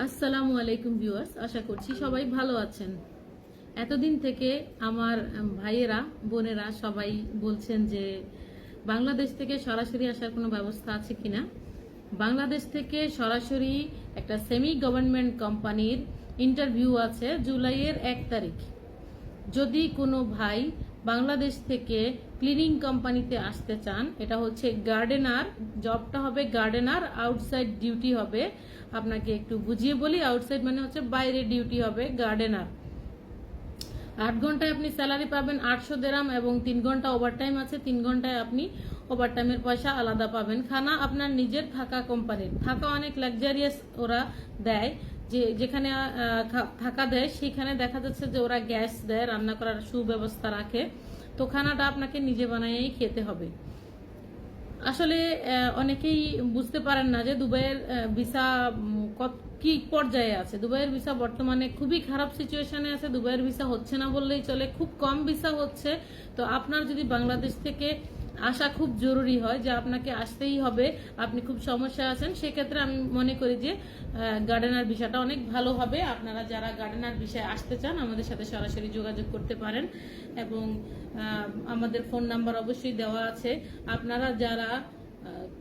আসসালামু আলাইকুম ভিউয়ার্স, আশা করছি সবাই ভালো আছেন। এতদিন থেকে আমার ভাইয়েরা, বোনেরা সবাই বলছেন যে বাংলাদেশ থেকে সরাসরি আসার কোনো ব্যবস্থা আছে কিনা? বাংলাদেশ থেকে সরাসরি একটা সেমি গভর্নমেন্ট কোম্পানির ইন্টারভিউ আছে জুলাইয়ের এক তারিখ। যদি কোনো ভাই বাংলাদেশ থেকে ক্লিনিং কোম্পানিতে আসতে চান, এটা হচ্ছে গার্ডেনার, জবটা হবে গার্ডেনার, আউটসাইড ডিউটি হবে। আপনাকে একটু বুঝিয়ে বলি, আউটসাইড মানে হচ্ছে বাইরে ডিউটি হবে গার্ডেনার। আট ঘন্টায় আপনি স্যালারি পাবেন আটশো দেরাম এবং তিন ঘণ্টা ওভারটাইম আছে, তিন ঘন্টায় আপনি ওভারটাইমের পয়সা আলাদা পাবেন। খানা আপনার নিজের থাকা কোম্পানির। থাকা অনেক লাক্সারিয়াস ওরা দেয়। যে যেখানে থাকা দেয়, সেখানে দেখা যাচ্ছে যে ওরা গ্যাস দেয়, রান্না করার সুব্যবস্থা রাখে। তো খানাটা আপনাকে নিজে বানাইয়েই খেতে হবে। আসলে অনেকেই বুঝতে পারেন না যে দুবাইয়ের ভিসা কত, কি পর্যায়ে আছে। দুবাইয়ের ভিসা বর্তমানে খুবই খারাপ সিচুয়েশনে আছে। দুবাইয়ের ভিসা হচ্ছে না বললেই চলে। খুব কম ভিসা হচ্ছে। তো আপনার যদি বাংলাদেশ থেকে আসা খুব জরুরি হয় যে আপনাকে আসতেই হবে। আপনি খুব সমস্যা আছেন, সেক্ষেত্রে আমি মনে করি যে গার্ডেনার বিষয়টা অনেক ভালো হবে। আপনারা যারা গার্ডেনার বিষয়ে আসতে চান, আমাদের সাথে সরাসরি যোগাযোগ করতে পারেন এবং আমাদের ফোন নাম্বার অবশ্যই দেওয়া আছে। আপনারা যারা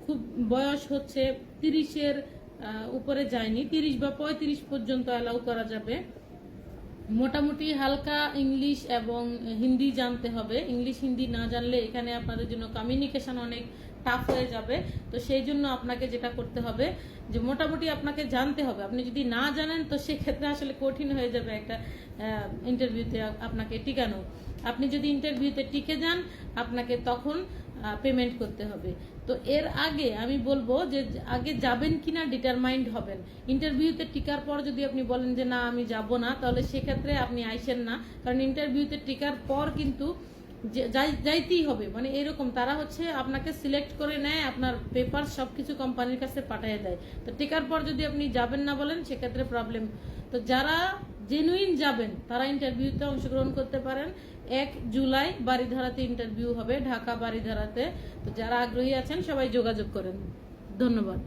খুব বয়স হচ্ছে, তিরিশের উপরে যায়নি, তিরিশ বা পঁয়ত্রিশ পর্যন্ত অ্যালাউ করা যাবে। মোটামুটি হালকা ইংলিশ এবং হিন্দি জানতে হবে। ইংলিশ, হিন্দি না জানলে এখানে আপনাদের জন্য কমিউনিকেশন অনেক টাফ হয়ে যাবে। তো সেই জন্য আপনাকে যেটা করতে হবে, যে মোটামুটি আপনাকে জানতে হবে। আপনি যদি না জানেন, তো সেক্ষেত্রে আসলে কঠিন হয়ে যাবে একটা ইন্টারভিউতে আপনাকে টিকানো। আপনি যদি ইন্টারভিউতে টিকে যান, আপনাকে তখন পেমেন্ট করতে হবে। তো এর আগে আমি বলব যে আগে যাবেন কিনা ডিটারমাইন্ড হবেন। ইন্টারভিউতে টিকার পর যদি আপনি বলেন যে না, আমি যাব না, তাহলে সেক্ষেত্রে আপনি আইসেন না। কারণ ইন্টারভিউতে টিকার পর কিন্তু যাইতেই হবে। মানে এরকম তারা হচ্ছে আপনাকে সিলেক্ট করে নেয়, আপনার পেপার সবকিছু কোম্পানির কাছে পাঠিয়ে দেয়। তো টিকার পর যদি আপনি যাবেন না বলেন, সেক্ষেত্রে প্রবলেম তো যারা জেনুইন যাবেন, তারা ইন্টারভিউতে অংশগ্রহণ করতে পারেন। এক জুলাই বাড়িধারাতে ইন্টারভিউ হবে, ঢাকা বাড়িধারাতে তো যারা আগ্রহী আছেন, সবাই যোগাযোগ করেন। ধন্যবাদ।